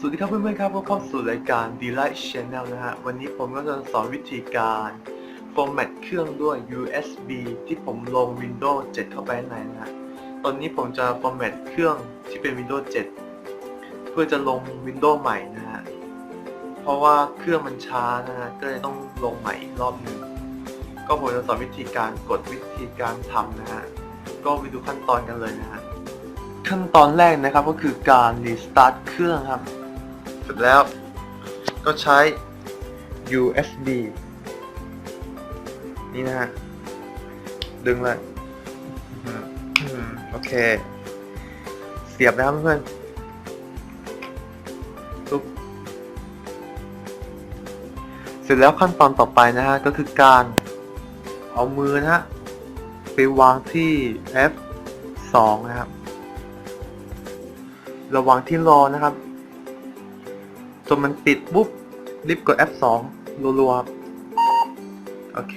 สวัสดีครับเพื่อนๆครับพบเข้าสู่รายการ Delight Channel นะฮะ วันนี้ผมก็จะสอนวิธีการ format เครื่องด้วย USB ที่ผมลง Windows 7 เข้าไปในนะฮะ ตอนนี้ผมจะ format เครื่องที่เป็น Windows 7 เพื่อจะลง Windows ใหม่นะฮะ เพราะว่าเครื่องมันช้านะฮะ ก็เลยต้องลงใหม่อีกรอบหนึ่ง ก็ผมจะสอนวิธีการกดวิธีการทำนะฮะ ก็ไปดูขั้นตอนกันเลยนะฮะ ขั้นตอนแรกนะครับก็คือการ restart เครื่องครับ สร็จแล้ว ก็ใช้ USB นี่นะฮะ ดึงเลยโอเค เสียบนะครับเพื่อนปุ๊บเสร็จแล้วขั้นตอนต่อไปนะฮะ ก็คือการเอามือนะฮะ ไปวางที่ F2 นะครับ ระวังที่รอนะครับ จนมันติดปุ๊บรีบกด F2 รัวๆครับโอเค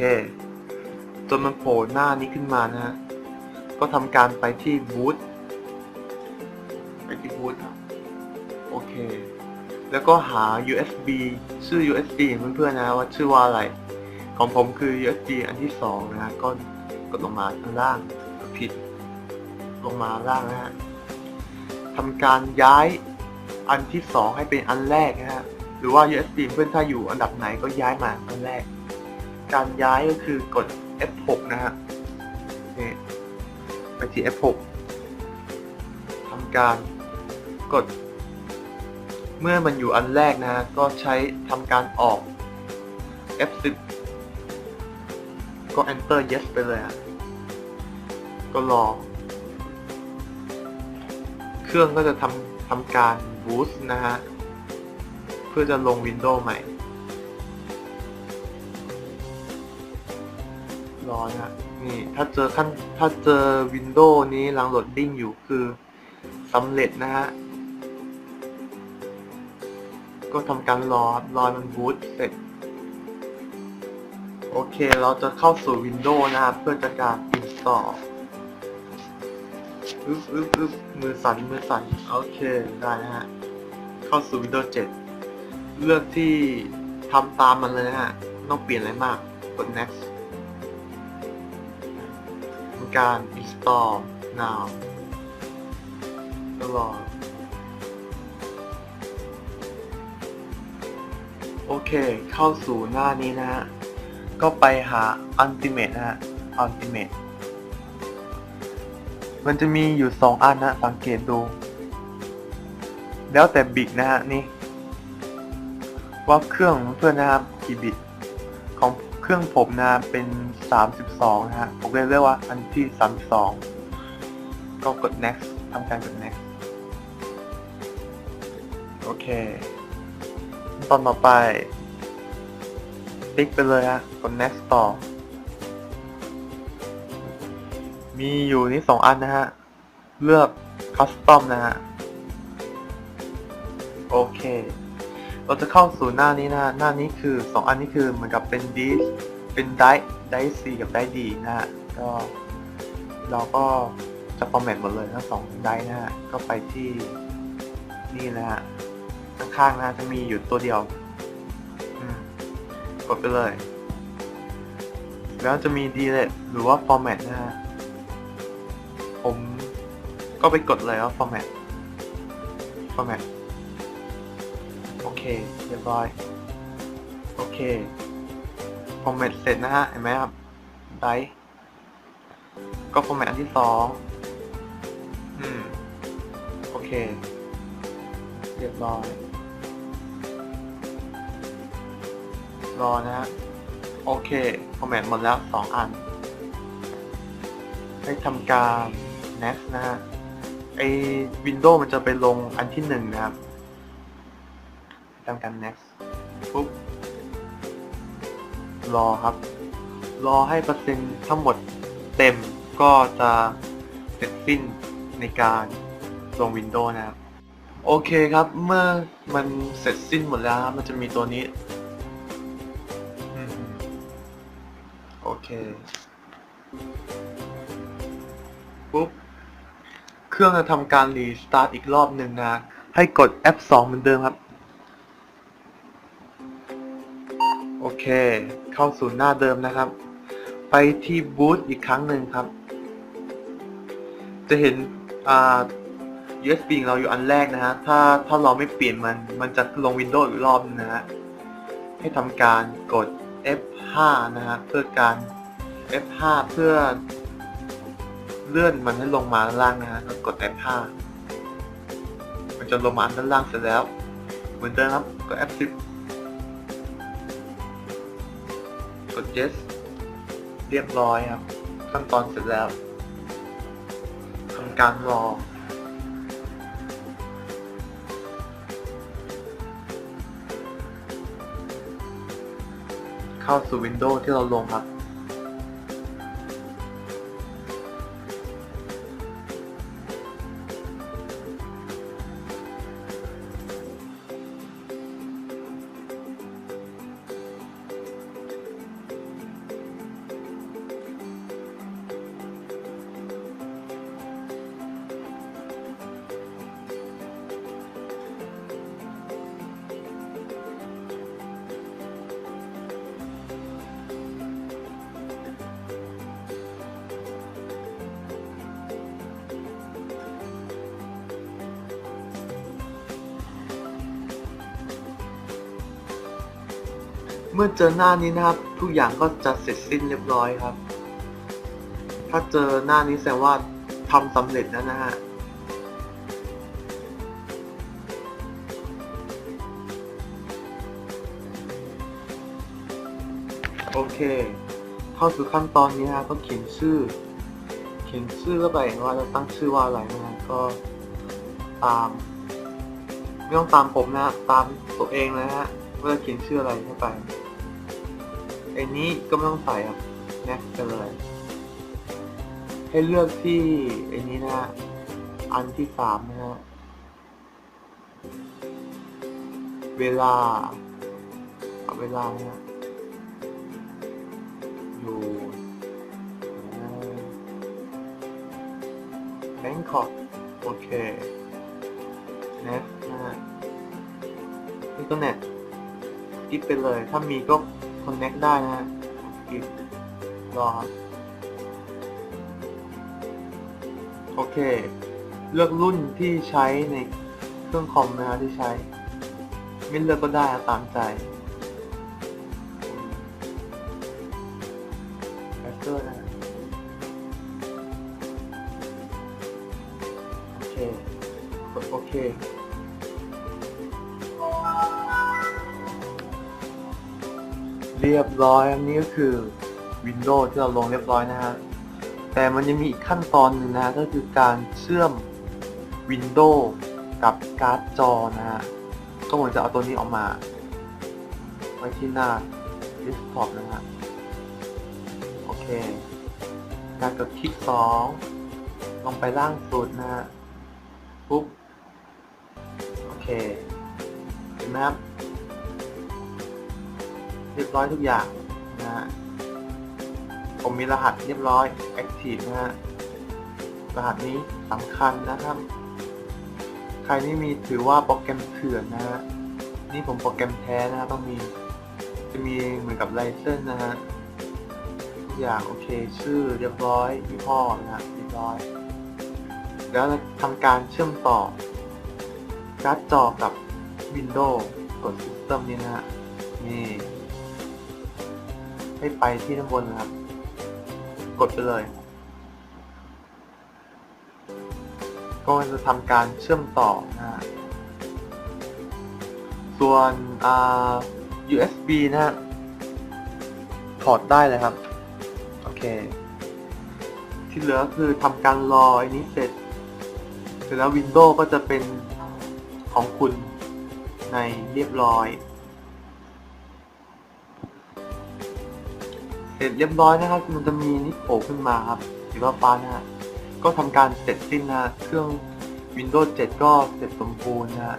จนมันโผล่หน้านี้ขึ้นมานะฮะ ก็ทำการไปที่บูตไปที่บูตโอเค แล้วก็หา USB ชื่อ USB เพื่อนๆนะว่าชื่อว่าอะไร ของผมคือ USB อันที่สองนะฮะก็กดลงมาข้างล่างผิด ลงมาล่างนะฮะทำการย้าย อันที่สองให้เป็นอันแรกนะฮะหรือว่า USB เพื่อนถ้าอยู่อันดับไหนก็ย้ายมาอันแรก การย้ายก็คือกด F6 นะฮะนี่ไปที่ F6 ทำการกด เมื่อมันอยู่อันแรกนะฮะก็ใช้ทำการออก F10 ก็ enter yes ไปเลยฮะก็รอ เครื่องก็จะทำทำการ boost นะฮะ เพื่อจะลง Windows ใหม่ รอนะฮะนี่ ถ้าเจอขั้นถ้าเจอ Windows นี้ลังโหลดดิ้งอยู่คือสำเร็จนะฮะ ก็ทำการรอรอมัน boot เสร็จ โอเค เราจะเข้าสู่ Windows นะครับ เพื่อจะการ install อึ๊ รึ๊บอึ๊บอึ๊บมือสั่นมือสั่นโอเคได้นะฮะ เข้าสู่ Windows 7 เลือกที่ทำตามมันเลยนะฮะต้องเปลี่ยนอะไรมาก กด next ทำการ install now ก็รอโอเค เข้าสู่หน้านี้นะฮะ ก็ไปหา Ultimate นะฮะ Ultimate มันจะมีอยู่สองอันนะสังเกตดู แล้วแต่บิตนะฮะนี่ ว่าเครื่องของเพื่อนนะครับกี่บิต ของเครื่องผมนะเป็น 32 นะฮะ ผมเลยเรียกว่าอันที่ 32 ก็กด next ทำการกด next โอเค ตอนต่อไปติ๊กไปเลยฮะกด next ต่อ มีอยู่นี่สองอันนะฮะ เลือก custom นะฮะ โอเค เราจะเข้าสู่หน้านี้นะฮะ หน้านี้คือสองอันนี้คือเหมือนกับเป็นดิสเป็นไดไดซีกับไดดีนะฮะ ก็เราก็จะฟอร์แมตหมดเลยทั้งสองไดนะฮะ ก็ไปที่นี่นะฮะ ข้างๆนะจะมีอยู่ตัวเดียวกดไปเลย แล้วจะมี delete หรือว่า format นะฮะ ก็ไปกดเลยว่า format format โอเคเรียบร้อย โอเค format เสร็จนะฮะ เห็นไหมครับไดก็ format อันที่สองอืม โอเค เรียบร้อย รอนะฮะ โอเค format หมดแล้วสองอัน ให้ทำการ next นะฮะ ไอ Windows มันจะไปลงอันที่หนึ่งนะครับทำการ next ปุ๊บ รอครับ รอให้เปอร์เซ็นต์ทั้งหมดเต็มก็จะเสร็จสิ้นในการลง Windows นะครับ โอเคครับ เมื่อมันเสร็จสิ้นหมดแล้วมันจะมีตัวนี้ โอเค รื่องจะทำการรีสตาร์ทอีกรอบหนึ่งนะ ให้กด F2 เหมือนเดิมครับ โอเค เข้าสู่หน้าเดิมนะครับ ไปที่บูตอีกครั้งหนึ่งครับ จะเห็นอ่า USB ของเราอยู่อันแรกนะฮะ ถ้าถ้าเราไม่เปลี่ยนมัน มันจะลง Windows อีกรอบนึงนะฮะ ให้ทำการกด F5 นะฮะ เพื่อการ F5 เพื่อ เลื่อนมันให้ลงมาด้านล่างนะฮะแล้วกด F5 มันจะลงมาด้านล่างเสร็จแล้ว เหมือนเดิมครับกด F10 กด Yes เรียบร้อยครับขั้นตอนเสร็จแล้วทำการรอเข้าสู่ Windows ที่เราลงครับ เมื่อเจอหน้านี้นะครับ ทุกอย่างก็จะเสร็จสิ้นเรียบร้อยครับ ถ้าเจอหน้านี้แสดงว่าทำสำเร็จแล้วนะฮะโอเค เข้าสู่ขั้นตอนนี้นะก็เขียนชื่อ เขียนชื่อเข้าไปว่าจะตั้งชื่อว่าอะไรนะฮะก็ตาม ไม่ต้องตามผมนะ ตามตัวเองนะฮะ ว่าจะเขียนชื่ออะไรเข้าไปไอ้นี้ก็ไม่ต้องใส่ครับแน็กไปเลยให้เลือกที่ไอ้นี้นะอันที่สามนะฮะเวลาเอาเวลานะอยู่แบงคอกโอเคเน็ตนะฮะนเทอร์เน็ต กิฟไปเลย ถ้ามีก็คอนเน็กได้นะกิฟรอครับโอเค เลือกรุ่นที่ใช้ในเครื่องคอมนะฮะที่ใช้ ไม่เลือกก็ได้ตามใจ เรียบร้อยอันนี้ก็คือ Windows ที่เราลงเรียบร้อยนะฮะ แต่มันยังมีอีกขั้นตอนหนึ่งนะก็คือการเชื่อม Windows กับการ์ดจอนะฮะ ก็ผมจะเอาตัวนี้ออกมา ไว้ที่หน้า Desktop นะฮะ โอเค การกดคลิกสองลงไปล่างสุดนะฮะ ปุ๊บ โอเคเห็นไหมครับ เรียบร้อยทุกอย่างนะฮะผมมีรหัสเรียบร้อย Active นะฮะรหัสนี้สำคัญนะครับ ใครที่มีถือว่าโปรแกรมเถื่อนนะฮะนี่ผมโปรแกรมแท้นะฮะต้องมีจะมีเหมือนกับไลเซนส์นะฮะทุกอย่างโอเคชื่อเรียบร้อยยี่ห้อนะฮะเรียบร้อย แล้วทำการเชื่อมต่อการ์ดจอกับ Windows กด System นี้นะฮะนี่ ให้ไปที่ด้านบนนะครับ กดไปเลย ก็จะทำการเชื่อมต่อนะส่วนอ่า USB นะฮะถอดได้เลยครับ โอเค ที่เหลือคือทำการรออันนี้เสร็จ เสร็จแล้ว Windows ก็จะเป็นของคุณในเรียบร้อย ร็จเรียบร้อยนะครับ มันจะมีนิโผล่ขึ้นมาครับสีฟ้านะฮะก็ทำการเสร็จสิ้นนะฮะเครื่อง Windows 7 ก็เสร็จสมบูรณ์นะฮะ